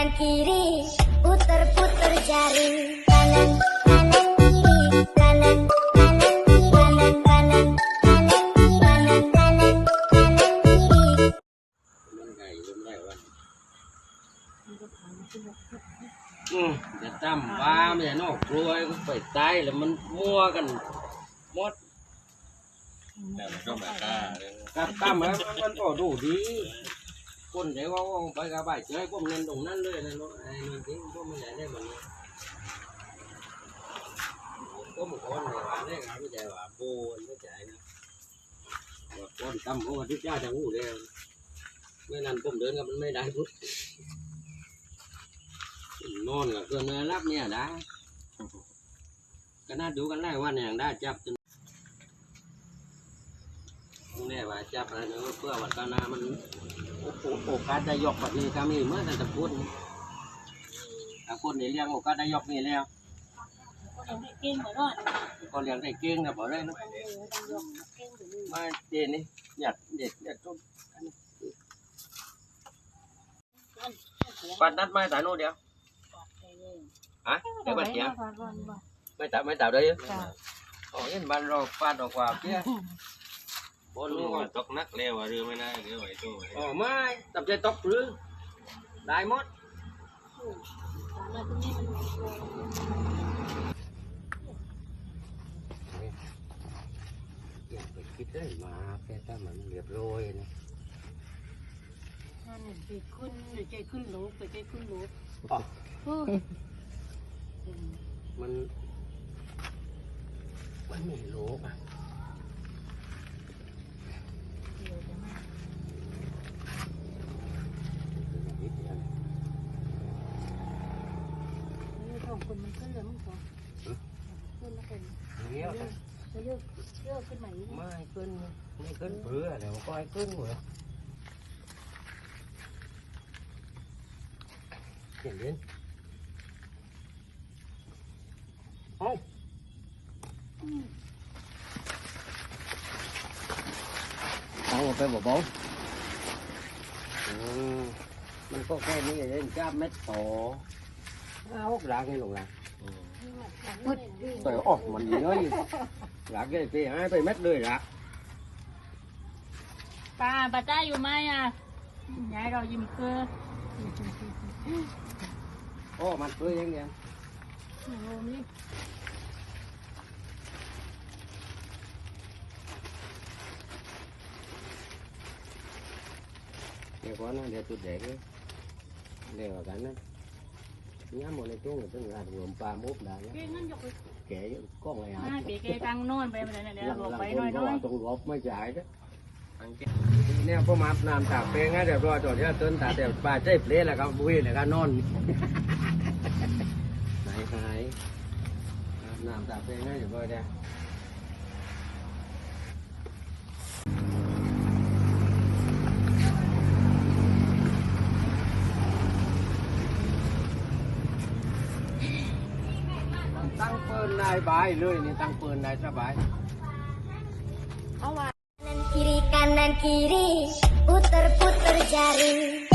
kanan kiri puter puter jari kanan kanan kiri kanan kanan kiri kanan kanan kanan kiri kanan kanan kanan kiri มันไงก็ไม่ได้วันอืมจะตั้มว่าไม่ใช่นอกกลัวก็ไปตายแล้วมันมั่วกันหมดแต่มันก็มาฆ่าเลยกับตั้มแล้วมันก็ดูดี คนเดี๋ยวว่าไปกับไปเจอพวกเน้นตรงนั้นเลยนะเนาะไอ้นี่จริงพวกมันใหญ่ได้แบบนี้ก็มันคนเนี่ยว่าได้ครับไม่ใช่ว่าโบนไม่ใช่นะว่าคนตั้มเพราะว่าที่เจ้าจะหูแล้วไม่นั้นผมเดินกับมันไม่ได้พุทธนอนกับเพื่อนมารับเนี่ยได้ก็น่าดูกันได้ว่าเนี่ยได้จับจนแน่ว่าจับอะไรเนอะเพื่อวัดกานามันโอ้ โหโอกาสได้ยกแบบนี้ก็มีเมื่อแต่ตะพุนถ้าคนนี่เลี้ยงโอกาสได้ยกนี่แล้วเก่งกว่าน้อยก็เลี้ยงได้เก่งนะบอกเลยนะมาเจนนี่อยากเด็ดอยากต้นปัดนัดไม้ตาโน่เดียวฮะเดี๋ยวปัดเดียวไม่ตัดไม่ตัดเลยอ๋อเห็นบ้านเราฟาดออกกว่าเพี้ย บนรู้รู้ว่าว่าตกนักเร็วว่าเรือไม่ได้เรือไหวตัวอ๋อไม่ตับใจตกหรือได้หมดอยากไปคิดได้มาแค่ถ้ามันเรียบร้อยนะนั่นใจขึ้นใจขึ้นลูกใจขึ้นลูกมัน มันไม่โลกอะ นี่สอง คนมันขึ้นเลยมั้งสองขึ้นแล้วเป็นเลี้ยวนะจะเลือกเลือกขึ้นใหม่ไม่ขึ้นไม่ขึ้นเพื่อเดี๋ยวก็ให้ขึ้นหมดเห็นเด่นเอ้าเอาไปบอกบอกอืมมันก็แค่นี้เองจ้าเม็ดต่ อเอาหลังให้ลงหลังแต่ออกมันเยอะอยู่หลัง cái ไป hai ไปเม็ดเลยหลักป้าป้าจ้าอยู่ไหมอะยายเรายิ้มเกลือโอ้มันเปื่อยยังไงโอ้นี่เดี๋ยวก่อนนะเดี๋ยวตุดเด็กเลยเดี๋ยวกันนะ nhá một này chung người ta là gồm ba mốt đã เก่งนั่นยกไป kể con này อ่าเก๋เก๋ตังโน่นไปไปไหนเดี๋ยว lần บอก lần ไปหน่อย con หน่อย gọt con gọt mới chạy đó nè có mặt làm tạp phê ngay đẹp rồi rồi chứ tên tạp đẹp bà chơi play là con vui là con non này này làm tạp phê ngay đẹp rồi đây ตั้งเปิน นายบายเลยนี่ตั้งเปินนายสบาย kanan kiri kanan kiri puter puter jari